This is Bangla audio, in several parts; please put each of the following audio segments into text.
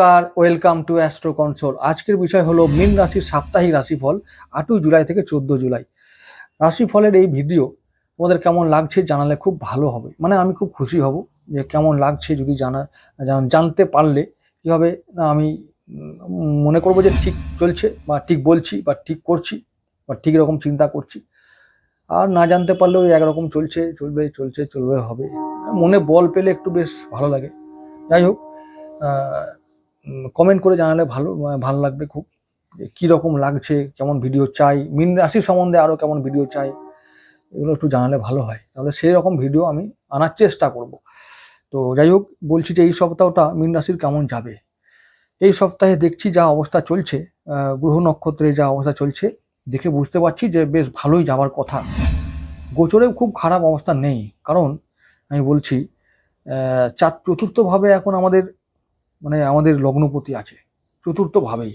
নমস্কার ওয়েলকাম টু অ্যাস্ট্রো কনসোল আজকের বিষয় হলো মীন রাশির সাপ্তাহিক রাশিফল আটই জুলাই থেকে চোদ্দ জুলাই। রাশিফলের এই ভিডিও তোমাদের কেমন লাগছে জানালে খুব ভালো হবে। মানে আমি খুব খুশি হব যে কেমন লাগছে যদি জানা জানতে পারলে কী হবে না আমি মনে করব যে ঠিক চলছে বা ঠিক বলছি বা ঠিক করছি বা ঠিক রকম চিন্তা করছি। আর না জানতে পারলেও একরকম চলছে, চলবে চলছে, চলবে, হবে। মনে বল পেলে একটু বেশ ভালো লাগে। যাই হোক কমেন্ট করে জানালে ভালো আহ, ভালো লাগবে খুব। যে কীরকম লাগছে কেমন ভিডিও চাই মিন রাশি সম্বন্ধে আরও কেমন ভিডিও চাই এগুলো একটু জানালে ভালো হয়। তাহলে সেই রকম ভিডিও আমি আনার চেষ্টা করব। তো যাই হোক বলছি যে এই সপ্তাহটা মিন রাশির কেমন যাবে? এই সপ্তাহে দেখছি যা অবস্থা চলছে গ্রহ নক্ষত্রে যা অবস্থা চলছে দেখে বুঝতে পারছি যে বেশ ভালোই যাওয়ার কথা। গোচরে খুব খারাপ অবস্থা নেই। কারণ আমি বলছি চার চতুর্থভাবে এখন আমাদের মানে আমাদের লগ্নপতি আছে, চতুর্থভাবেই।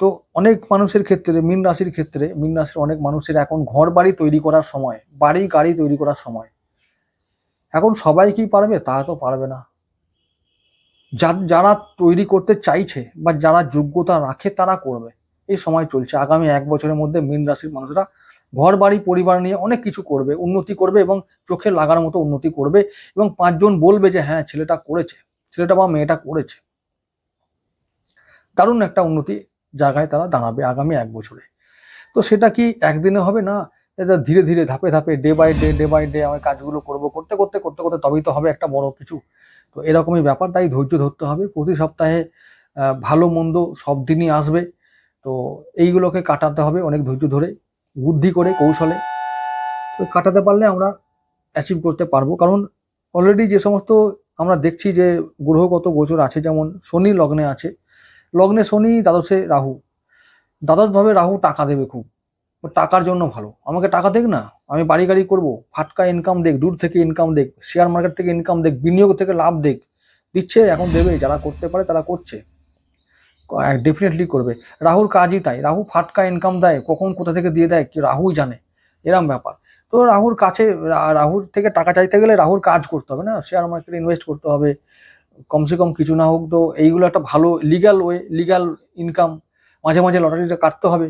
তো অনেক মানুষের ক্ষেত্রে, মিন রাশির ক্ষেত্রে, মিন রাশির অনেক মানুষের এখন ঘর বাড়ি তৈরি করার সময় বাড়ি গাড়ি তৈরি করার সময়। এখন সবাই কি পারবে? তা তো পারবে না। যারা তৈরি করতে চাইছে বা যারা যোগ্যতা রাখে তারা করবে। এই সময় চলছে। আগামী এক বছরের মধ্যে মিন রাশির মানুষরা ঘর বাড়ি পরিবার নিয়ে অনেক কিছু করবে, উন্নতি করবে এবং চোখে লাগার মতো উন্নতি করবে এবং পাঁচজন বলবে যে হ্যাঁ ছেলেটা করেছে। ছেলেটা বা মেয়েটা করেছে। দারুণ একটা উন্নতি জায়গায় তারা দাঁড়াবে আগামী এক বছরে। তো সেটা কি একদিনে হবে না? এটা ধীরে ধীরে ধাপে ধাপে day by day day by day আমি কাজগুলো করব, করতে করতে করতে করতে তবেই তো হবে একটা বড় কিছু তো এরকমই ব্যাপার, তাই ধৈর্য ধরতে হবে। প্রতি সপ্তাহে ভালো, মন্দ সব দিনই আসবে। তো এইগুলোকে কাটাতে হবে অনেক ধৈর্য ধরে, বুদ্ধি করে, কৌশলে। তো কাটাতে পারলে আমরা অ্যাচিভ করতে পারব। কারণ অলরেডি যে সমস্ত আমরা দেখছি যে গ্রহগত গোচর আছে, যেমন শনি লগ্নে আছে। লগ্নে শনি, দ্বাদশে রাহু। দ্বাদশভাবে রাহু টাকা দেবে খুব। টাকার জন্য ভালো। আমাকে টাকা দেখ না, আমি বাড়ি গাড়ি করব, ফাটকা ইনকাম দেখ, দূর থেকে ইনকাম দেখ শেয়ার মার্কেট থেকে ইনকাম দেখ, বিনিয়োগ থেকে লাভ দেখ। দিচ্ছে, এখন দেবে, যারা করতে পারে তারা করছে। ডেফিনেটলি করবে। রাহুর কাজই তাই। রাহু ফাটকা ইনকাম দেয়, কখন কোথা থেকে দিয়ে দেয়, কি রাহুই জানে। এরম ব্যাপার। তো রাহুর কাছে রাহুর থেকে টাকা চাইতে গেলে রাহুর কাজ করতে হবে না। শেয়ার মার্কেটে ইনভেস্ট করতে হবে। কমসে কম কিছু না হোক তো এইগুলো একটা ভালো লিগাল ওয়ে লিগাল ইনকাম মাঝে মাঝে লটারিটা কাটতে হবে।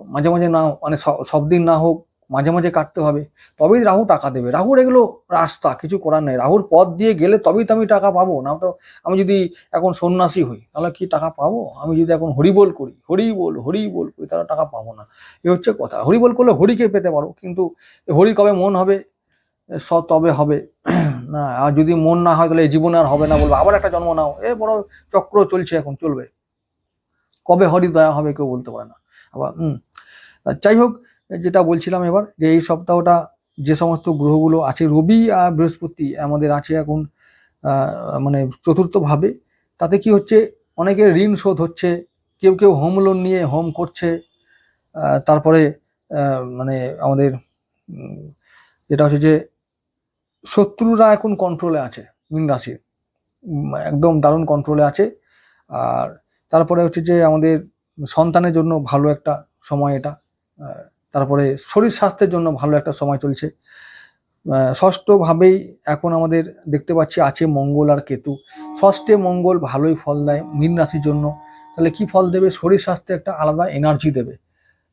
মাঝে মাঝে না মানে সব দিন না হোক মাঝে মাঝে কাটতে হবে। তবেই রাহু টাকা দেবে। রাহুর এগুলো রাস্তা, কিছু করার নেই। রাহুর পথ দিয়ে গেলে তবেই তো আমি টাকা পাবো। না তো আমি যদি এখন সন্ন্যাসী হই, তাহলে কি টাকা পাবো? আমি যদি এখন হরিবোল করি, হরিবোল হরিবোল করি, তাহলে টাকা পাবো না। এ হচ্ছে কথা। হরিবোল করলে হরিকে পেতে পারো, কিন্তু হরি কবে মন হবে? স তবে হবে। না, আর যদি মন না হয়, তাহলে এই জীবনে আর হবে না বলব। আবার একটা জন্ম নাও। এ বড় চক্র চলছে এখন, চলবে। কবে হরি দয়া হবে কেউ বলতে পারে না। আবার, হুম। যাই হোক যেটা বলছিলাম এবার, যে এই সপ্তাহটা যে সমস্ত গ্রহগুলো আছে, রবি আর বৃহস্পতি আমাদের আছে এখন মানে চতুর্থভাবে, তাতে কি হচ্ছে, অনেকের ঋণ শোধ হচ্ছে, কেউ কেউ হোম লোন নিয়ে হোম করছে তারপরে মানে আমাদের যেটা হচ্ছে যে শত্রুরা এখন কন্ট্রোলে আছে, মীন রাশির একদম দারুণ কন্ট্রোলে আছে, আর তারপরে হচ্ছে যে আমাদের সন্তানের জন্য ভালো একটা সময় এটা তারপরে শরীর স্বাস্থ্যের জন্য ভালো একটা সময় চলছে। ষষ্ঠভাবেই এখন আমাদের দেখতে পাচ্ছি আছে মঙ্গল আর কেতু। ষষ্ঠে মঙ্গল ভালোই ফল দেয় মীন রাশির জন্য। তাহলে কি ফল দেবে? শরীর স্বাস্থ্যে একটা আলাদা এনার্জি দেবে।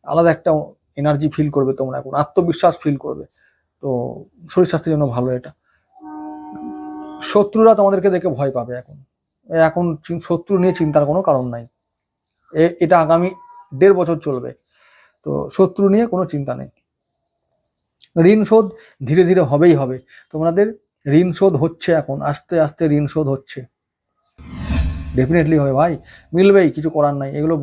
আলাদা একটা এনার্জি ফিল করবে তোমরা এখন, আত্মবিশ্বাস ফিল করবে। তো শরীর স্বাস্থ্যের জন্য ভালো এটা। শত্রুরা তোমাদেরকে দেখে ভয় পাবে এখন। এখন শত্রু নিয়ে চিন্তার কোনো কারণ নাই। এটা আগামী দেড় বছর চলবে। তো শত্রু নিয়ে কোনো চিন্তা নেই। ঋণ শোধ ধীরে ধীরে হবেই হবে। তোমাদের ঋণ শোধ হচ্ছে এখন, আস্তে আস্তে ঋণ শোধ হচ্ছে। ডেফিনেটলি হবে ভাই, মিলবেই, কিছু করার নাই। এগুলো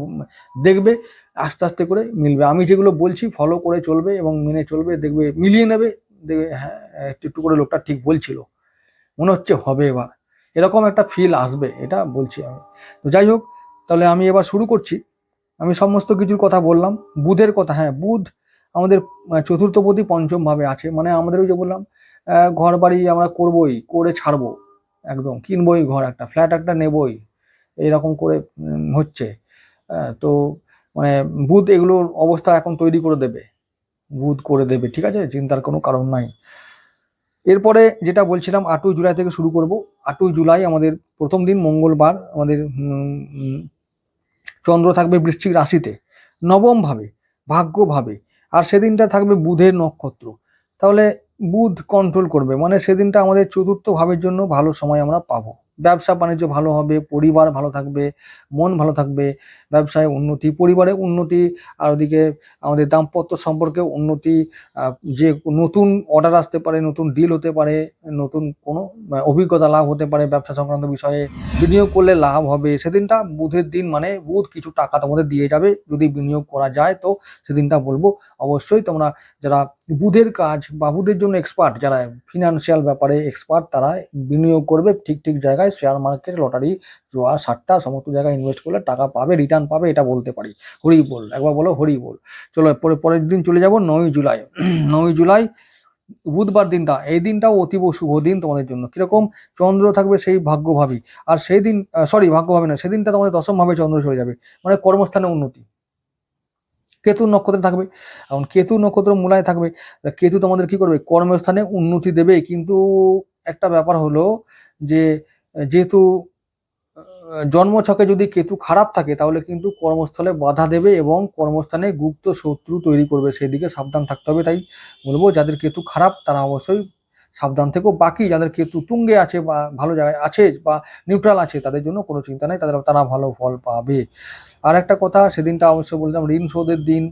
দেখবে, আস্তে আস্তে করে মিলবে। আমি যেগুলো বলছি ফলো করে চলবে এবং মেনে চলবে, দেখবে, মিলিয়ে নেবে, দেখবে হ্যাঁ একটু একটু করে লোকটা ঠিক বলছিল। মনে হচ্ছে হবে এবার। এরকম একটা ফিল আসবে, এটা বলছি আমি। তো যাই হোক, তাহলে আমি এবার শুরু করছি। আমি সমস্ত কিছুর কথা বললাম, বুধের কথা হ্যাঁ বুধ আমাদের চতুর্থপতি পঞ্চম ভাবে আছে মানে আমাদের ওই যে বললাম ঘর বাড়ি আমরা করবই, করে ছাড়বো, একদম, কিনবই ঘর একটা, ফ্ল্যাট একটা নেবই এইরকম করে হচ্ছে তো মানে বুধ এগুলোর অবস্থা এখন তৈরি করে দেবে, বুধ করে দেবে, ঠিক আছে, চিন্তার কোনো কারণ নাই। এরপরে যেটা বলছিলাম, আটই জুলাই থেকে শুরু করব, আটই জুলাই আমাদের প্রথম দিন, মঙ্গলবার আমাদের চন্দ্র থাকবে বৃশ্চিক রাশিতে। নবম ভাবে ভাগ্যভাবে, আর সেদিনটা থাকবে বুধের নক্ষত্র। তাহলে বুধ কন্ট্রোল করবে মানে সেদিনটা আমাদের চতুর্থ ভাবের জন্য ভালো সময় আমরা পাবো। ব্যবসা বাণিজ্য ভালো হবে, পরিবার ভালো থাকবে, মন ভালো থাকবে, ব্যবসায় উন্নতি, পরিবারে উন্নতি, আর ওদিকে আমাদের দাম্পত্য সম্পর্কে উন্নতি যে নতুন অর্ডার আসতে পারে, নতুন ডিল হতে পারে, নতুন কোনো অভিজ্ঞতা লাভ হতে পারে ব্যবসা সংক্রান্ত বিষয়ে, বিনিয়োগ করলে লাভ হবে, সেদিনটা বুধের দিন মানে বুধ কিছু টাকা তোমাদের দিয়ে যাবে, যদি বিনিয়োগ করা যায় তো সেদিনটা বলব। অবশ্যই তোমরা যারা বুধের কাজ বা বুধের জন্য এক্সপার্ট যারা ফিনান্সিয়াল ব্যাপারে এক্সপার্ট তারা বিনিয়োগ করবে ঠিক ঠিক জায়গায় শেয়ার মার্কেট লটারি জোয়া, সাতটা, সমস্ত জায়গায় ইনভেস্ট করলে টাকা পাবে রিটার্ন পাবে, এটা বলতে পারি। হরি বল, একবার বলো হরি বল। চলো পরে পরের দিন চলে যাব নয় জুলাই। নয় জুলাই, বুধবার দিনটা, এই দিনটাও অতীব শুভ দিন তোমাদের জন্য। কীরকম? চন্দ্র থাকবে সেই ভাগ্যভাবী। আর সেই দিন সরি ভাগ্যভাবী না, সেদিনটা তোমাদের দশমভাবে চন্দ্র চলে যাবে। মানে কর্মস্থানে উন্নতি। কেতু নক্ষত্রে থাকবে। এখন কেতু নক্ষত্র মূলায় থাকবে কেতু তোমাদের কি করবে? কর্মস্থানে উন্নতি দেবে। কিন্তু একটা ব্যাপার হলো যে, যেহেতু জন্ম ছকে যদি কেতু খারাপ থাকে, তাহলে কিন্তু কর্মস্থলে বাধা দেবে এবং কর্মস্থানে গুপ্ত শত্রু তৈরি করবে। সেদিকে সাবধান থাকতে হবে। তাই বলব, যাদের কেতু খারাপ, তারা অবশ্যই সাবধান থেকেও বাকি যাদের কেতু তুঙ্গে আছে বা ভালো জায়গায় আছে বা নিউট্রাল আছে, তাদের জন্য কোনো চিন্তা নেই, তাদের তারা ভালো ফল পাবে। আর একটা কথা, সেদিনটা অবশ্যই বললাম, ঋণ শোধের দিন,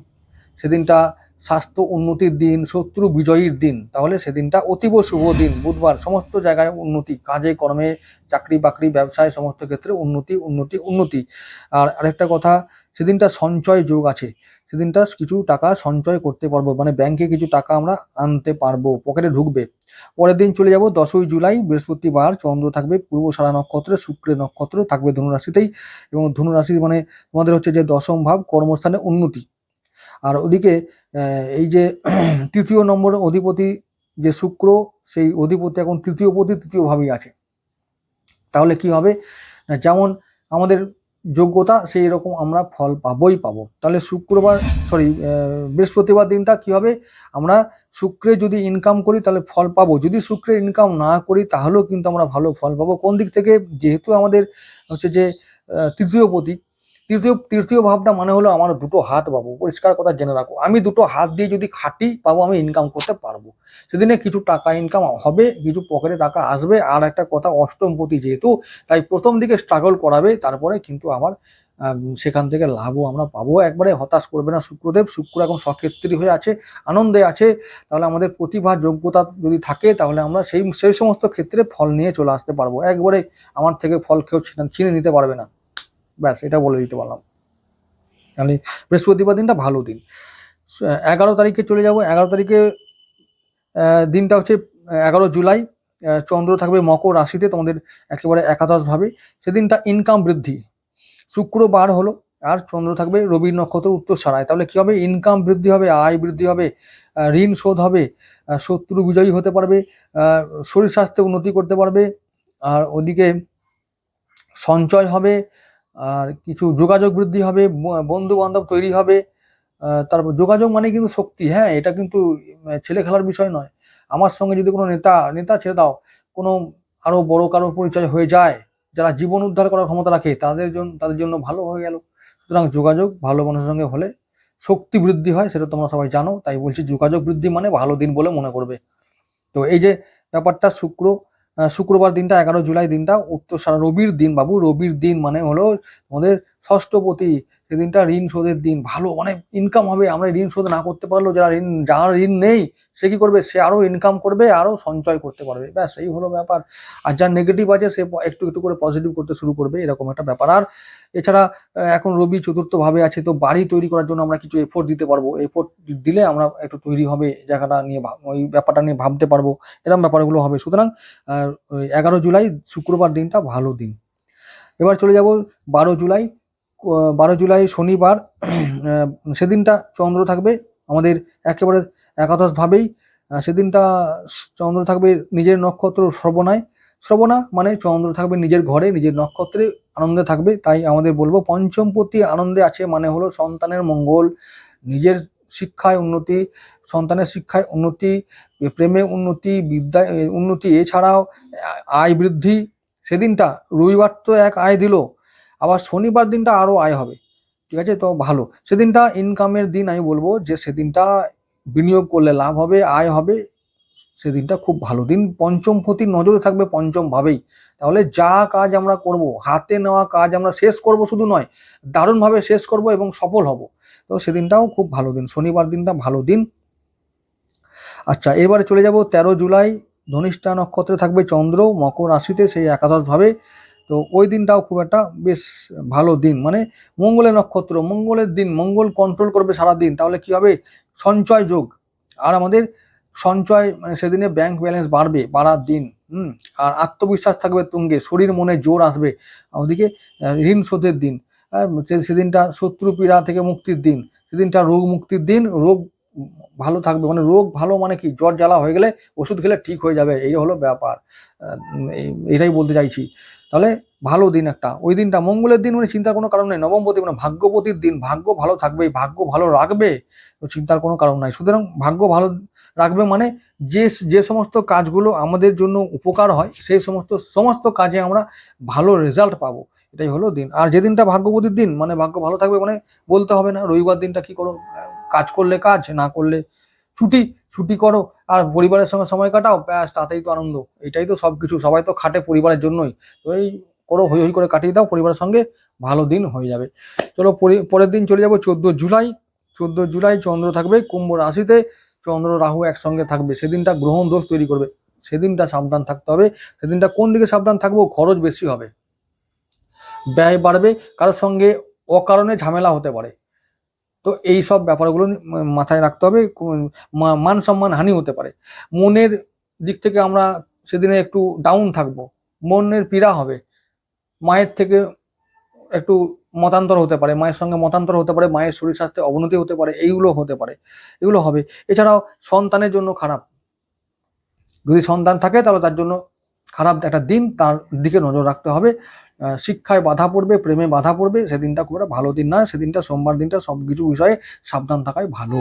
সেদিনটা স্বাস্থ্য উন্নতির দিন, শত্রু বিজয়ীর দিন, তাহলে সেদিনটা অতীব শুভ দিন, বুধবার, সমস্ত জায়গায় উন্নতি, কাজে, কর্মে, চাকরি বাকরি, ব্যবসায়, সমস্ত ক্ষেত্রে উন্নতি উন্নতি উন্নতি। আর আরেকটা কথা, সেদিনটা সঞ্চয় যোগ আছে। সেদিনটা কিছু টাকা সঞ্চয় করতে পারব মানে ব্যাংকে কিছু টাকা আমরা আনতে পারব পকেটে ঢুকবে। পরের দিন চলে যাব দশই জুলাই, বৃহস্পতিবার চন্দ্র থাকবে পূর্ব সারা নক্ষত্রে শুক্রের নক্ষত্র থাকবে ধনুরাশিতেই এবং ধনুরাশি মানে তোমাদের হচ্ছে যে দশম ভাব কর্মস্থানে উন্নতি। আর ওদিকে এই যে তৃতীয় নম্বর অধিপতি যে শুক্র, সেই অধিপতি এখন তৃতীয় পতি তৃতীয় ভাবেই আছে। তাহলে কি হবে? যেমন আমাদের যোগ্যতা, সেই রকম আমরা ফল পাবই পাবো। তাহলে শুক্রবার সরি বৃহস্পতিবার দিনটা কি হবে? আমরা শুক্রে যদি ইনকাম করি, তাহলে ফল পাবো। যদি শুক্রে ইনকাম না করি, তাহলেও কিন্তু আমরা ভালো ফল পাবো। কোন দিক থেকে? যেহেতু আমাদের হচ্ছে যে তৃতীয় পতি তৃতীয় তৃতীয় ভাবটা মানে হলো আমার দুটো হাত পাবো পরিষ্কার কথা জেনে রাখো। আমি দুটো হাত দিয়ে যদি খাটি পাবো আমি ইনকাম করতে পারব। সেদিনে কিছু টাকা ইনকাম হবে কিছু পকেটে টাকা আসবে। আর একটা কথা অষ্টমপতি যেহেতু তাই প্রথম দিকে স্ট্রাগল করাবে তারপরে কিন্তু আবার আম, সেখান থেকে লাভও আমরা পাবো। একবারে হতাশ করবে না শুক্রদেব। শুক্র এখন সক্ষেত্রী হয়ে আছে আনন্দে আছে। তাহলে আমাদের প্রতিভা যোগ্যতা যদি থাকে তাহলে আমরা সেই সেই সমস্ত ক্ষেত্রে ফল নিয়ে চলে আসতে পারব। একবারে আমার থেকে ফল কেউ ছিনে নিতে পারবে না। ব্যাস, এটা বলে দিতে পারলাম। তাহলে বৃহস্পতিবার দিনটা ভালো দিন। এগারো তারিখে চলে যাব। এগারো তারিখে দিনটা হচ্ছে এগারো জুলাই। চন্দ্র থাকবে মকর রাশিতে তোমাদের একেবারে একাদশভাবে। সেদিনটা ইনকাম বৃদ্ধি। শুক্রবার হলো, আর চন্দ্র থাকবে রবি নক্ষত্র উত্তর ছাড়ায়। তাহলে কী হবে? ইনকাম বৃদ্ধি হবে, আয় বৃদ্ধি হবে ঋণ শোধ হবে শত্রু বিজয়ী হতে পারবে শরীর স্বাস্থ্যে উন্নতি করতে পারবে, আর ওদিকে সঞ্চয় হবে আর কিছু যোগাযোগ বৃদ্ধি হবে বন্ধু বান্ধব তৈরি হবে তারপর যোগাযোগ মানে কিন্তু শক্তি হ্যাঁ এটা কিন্তু ছেলে খেলার বিষয় নয়। আমার সঙ্গে যদি কোনো নেতা নেতা ছেড়ে দাও, কোনো আরও বড় কারও পরিচয় হয়ে যায়, যারা জীবন উদ্ধার করার ক্ষমতা রাখে, তাদের জন্য তাদের জন্য ভালো হয়ে গেল। সুতরাং যোগাযোগ ভালো মানুষের সঙ্গে হলে শক্তি বৃদ্ধি হয়, সেটা তোমরা সবাই জানো, তাই বলছি যোগাযোগ বৃদ্ধি মানে ভালো দিন বলে মনে করবে। তো এই যে ব্যাপারটা শুক্র শুক্রবার দিনটা, এগারো জুলাই দিনটা, উত্তর সারা রবির দিন বাবু, রবির দিন মানে হলো আমাদের ষষ্ঠপতি সেদিনটা ঋণ শোধের দিন। ভালো, অনেক ইনকাম হবে, আমরা ঋণ শোধ না করতে পারলেও যারা ঋণ, যার ঋণ নেই, সে কি করবে? সে আরও ইনকাম করবে আরও সঞ্চয় করতে পারবে। ব্যাস, এই হলো ব্যাপার। আর যার নেগেটিভ আছে, সে একটু একটু করে পজিটিভ করতে শুরু করবে, এরকম একটা ব্যাপার। আর এছাড়া এখন রবি চতুর্থভাবে আছে, তো বাড়ি তৈরি করার জন্য আমরা কিছু এফোর্ট দিতে পারব। এফোর্ট দিলে আমরা একটু তৈরি হবে, জায়গাটা নিয়ে ওই ব্যাপারটা নিয়ে ভাবতে পারব। এরকম ব্যাপারগুলো হবে। সুতরাং এগারো জুলাই শুক্রবার দিনটা ভালো দিন। এবার চলে যাব বারো জুলাই। বারো জুলাই শনিবার সেদিনটা চন্দ্র থাকবে আমাদের একেবারে একাদশভাবেই। সেদিনটা চন্দ্র থাকবে নিজের নক্ষত্র শ্রবণায়। শ্রবণা মানে চন্দ্র থাকবে নিজের ঘরে, নিজের নক্ষত্রে আনন্দে থাকবে, তাই আমাদের বলব পঞ্চমপতি আনন্দে আছে মানে হলো সন্তানের মঙ্গল, নিজের শিক্ষায় উন্নতি, সন্তানের শিক্ষায় উন্নতি, প্রেমে উন্নতি, বিদ্যায় উন্নতি, এছাড়াও আয় বৃদ্ধি। সেদিনটা রবিবার তো এক আয় দিল। আবার শনিবার দিনটা আরও আয় হবে, ঠিক আছে? তো ভালো। সেদিনটা ইনকামের দিন আমি বলব যে সেদিনটা বিনিয়োগ করলে লাভ হবে, আয় হবে, সেদিনটা খুব ভালো। দিন পঞ্চম প্রতি নজরে থাকবে পঞ্চম ভাবেই তাহলে যা কাজ আমরা করব, হাতে নেওয়া কাজ আমরা শেষ করব শুধু নয়, দারুণভাবে শেষ করব এবং সফল হব। তো সেদিনটাও খুব ভালো দিন, শনিবার দিনটা ভালো দিন। আচ্ছা এবারে চলে যাব তেরো জুলাই। ধনিষ্ঠা নক্ষত্রে থাকবে চন্দ্র, মকর রাশিতে সেই একাদশভাবে। তো ওই দিনটাও খুব একটা বেশ ভালো দিন। মানে মঙ্গলের নক্ষত্র, মঙ্গলের দিন, মঙ্গল কন্ট্রোল করবে সারা দিন, তাহলে কি হবে? সঞ্চয় যোগ। আর আমাদের সঞ্চয় মানে সেদিনে ব্যাংক ব্যালেন্স বাড়বে, বাড়ার দিন, হুম? আর আত্মবিশ্বাস থাকবে তুঙ্গে, শরীর মনে জোর আসবে ওদিকে ঋণ শোধের দিন। সেদিনটা শত্রু পীড়া থেকে মুক্তির দিন, সেদিনটা রোগ মুক্তির দিন, রোগ ভালো থাকবে মানে রোগ ভালো মানে কি? জ্বর জ্বালা হয়ে গেলে ওষুধ খেলে ঠিক হয়ে যাবে, এই হলো ব্যাপার। এটাই বলতে চাইছি। তাহলে ভালো দিন একটা। ওই দিনটা মঙ্গলের দিন মানে চিন্তার কোনো কারণ নেই, নবমপতি মানে ভাগ্যপতির দিন। ভাগ্য ভালো থাকবে, ভাগ্য ভালো রাখবে, তো চিন্তার কোনো কারণ নাই। সুতরাং ভাগ্য ভালো রাখবে মানে যে যে সমস্ত কাজগুলো আমাদের জন্য উপকার হয়, সেই সমস্ত সমস্ত কাজে আমরা ভালো রেজাল্ট পাবো। এটাই হলো দিন। আর যেদিনটা ভাগ্যবতীর দিন মানে ভাগ্য ভালো থাকবে মানে বলতে হবে না, রবিবার দিনটা কি করো কাজ করলে কাজ, না করলে ছুটি ছুটি করো আর পরিবারের সঙ্গে সময় কাটাও, ব্যাস, তাতেই তো আনন্দ। এটাই তো সব কিছু সবাই তো খাটে পরিবারের জন্যই। তো এই করো হই হই করে কাটিয়ে দাও, পরিবারের সঙ্গে ভালো দিন হয়ে যাবে। চলো পরের দিন চলে যাব চোদ্দ জুলাই। চোদ্দ জুলাই চন্দ্র থাকবে কুম্ভ রাশিতে। চন্দ্র, রাহু একসঙ্গে থাকবে। সেদিনটা গ্রহণ দোষ তৈরি করবে। সেদিনটা সাবধান থাকতে হবে। সেদিনটা কোন দিকে সাবধান থাকব? খরচ বেশি হবে। ব্যয় বাড়বে। কারোর সঙ্গে অকারণে ঝামেলা হতে পারে। তো এই সব ব্যাপারগুলো মাথায় রাখতে হবে। মান সম্মান হানি হতে পারে। মনের দিক থেকে আমরা সেদিনে একটু ডাউন থাকব। মনের পীড়া হবে। মায়ের থেকে একটু মতান্তর হতে পারে। মায়ের সঙ্গে মতান্তর হতে পারে। মায়ের শরীর স্বাস্থ্যে অবনতি হতে পারে। এইগুলো হতে পারে। এগুলো হবে। এছাড়াও সন্তানের জন্য খারাপ। যদি সন্তান থাকে তাহলে তার জন্য খারাপ একটা দিন তার দিকে নজর রাখতে হবে। শিক্ষায় বাধা পড়বে, প্রেমে বাধা পড়বে, সেদিনটা খুব একটা ভালো দিন নয় সেদিনটা সোমবার দিনটা সব কিছু বিষয়ে সাবধান থাকাই ভালো।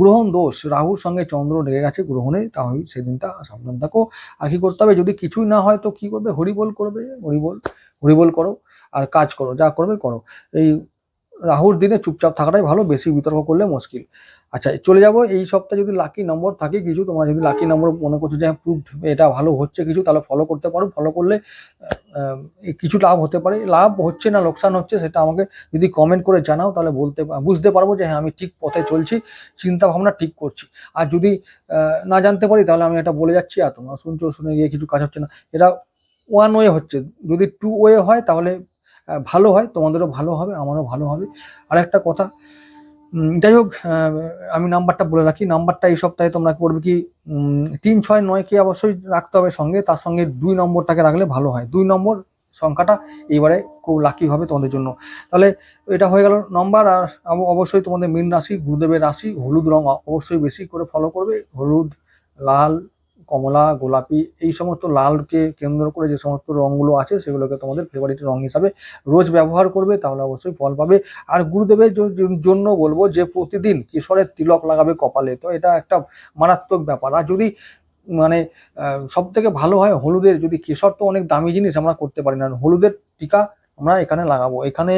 গ্রহণ দোষ, রাহুর সঙ্গে চন্দ্র লেগে গেছে গ্রহণে, তাহলে সেদিনটা সাবধান থাকো। আর কি করতে হবে, যদি কিছুই না হয় তো কি করবে? হরিবোল করবে, হরিবোল হরিবোল করো, আর কাজ করো, যা করবে করো। এই রাহুর দিনে চুপচাপ থাকাটাই ভালো, বেশি বিতর্ক করলে মুশকিল। আচ্ছা চলে যাব। এই সপ্তাহে যদি লাকি নম্বর থাকে কিছু, তোমরা যদি লাকি নম্বর মনে করছ যে প্রুভ এটা ভালো হচ্ছে কিছু, তাহলে ফলো করতে পারো। ফলো করলে কিছু লাভ হতে পারে। লাভ হচ্ছে না, লোকসান হচ্ছে, সেটা আমাকে যদি কমেন্ট করে জানাও, তাহলে বলতে বুঝতে পারব যে হ্যাঁ আমি ঠিক পথে চলছি চিন্তা ভাবনা ঠিক করছি। আর যদি না জানতে পারি, তাহলে আমি এটা বলে যাচ্ছি। আর তোমরা শুনছো, শুনে গিয়ে কিছু কাজ হচ্ছে না। এটা ওয়ান ওয়ে হচ্ছে। যদি টু ওয়ে হয়, তাহলে ভালো হয়, তোমাদেরও ভালো হবে, আমারও ভালো হবে। আর একটা কথা যাই হোক আমি নাম্বারটা বলে রাখি। নাম্বারটা এই সপ্তাহে তোমরা করবে কি তিন ছয় নয়কে অবশ্যই রাখতে হবে সঙ্গে। তার সঙ্গে দুই নম্বরটাকে রাখলে ভালো হয়। দুই নম্বর সংখ্যাটা এইবারে খুব লাকি হবে তোমাদের জন্য। তাহলে এটা হয়ে গেল নম্বর। আর অবশ্যই তোমাদের মীন রাশি, গুরুদেবের রাশি, হলুদ রং অবশ্যই বেশি করে ফলো করবে। হলুদ, লাল কমলা, গোলাপি এই সমস্ত লালকে কেন্দ্র করে যে সমস্ত রঙগুলো আছে সেগুলোকে তোমাদের ফেভারিট রং হিসাবে রোজ ব্যবহার করবে, তাহলে অবশ্যই ফল পাবে। আর গুরুদেবের জন্য বলব যে প্রতিদিন কিশোরের তিলক লাগাবে কপালে, তো এটা একটা মারাত্মক ব্যাপার। আর যদি মানে সব থেকে ভালো হয় হলুদের, যদি কেশর তো অনেক দামি জিনিস, আমরা করতে পারি না। হলুদের টিকা আমরা এখানে লাগাবো। এখানে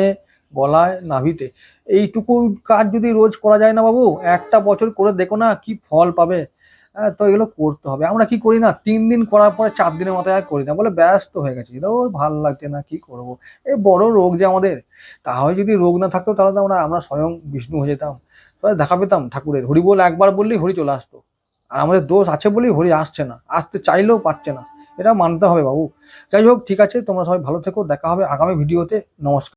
গলায় নাভিতে। এইটুকু কাজ যদি রোজ করা যায় না বাবু, একটা বছর করে দেখো না কি ফল পাবে। তো এগুলো করতে হবে। আমরা কি করি না, তিন দিন করার পরে চার দিনের মাথায় আর করি না। বলে ব্যস্ত হয়ে গেছি। এটা ওর ভালো লাগছে না, কি করব? এই বড় রোগ যে আমাদের, তাহলে যদি রোগ না থাকতো তাহলে তো আমরা আমরা স্বয়ং বিষ্ণু হয়ে যেতাম। তাহলে দেখা পেতাম ঠাকুরের। হরি বল একবার বললেই হরি চলে আসতো। আর আমাদের দোষ আছে বলেই হরি আসছে না। আসতে চাইলেও পারছে না। এটা মানতে হবে বাবু। যাই হোক, ঠিক আছে, তোমরা সবাই ভালো থেকো। দেখা হবে আগামী ভিডিওতে। নমস্কার।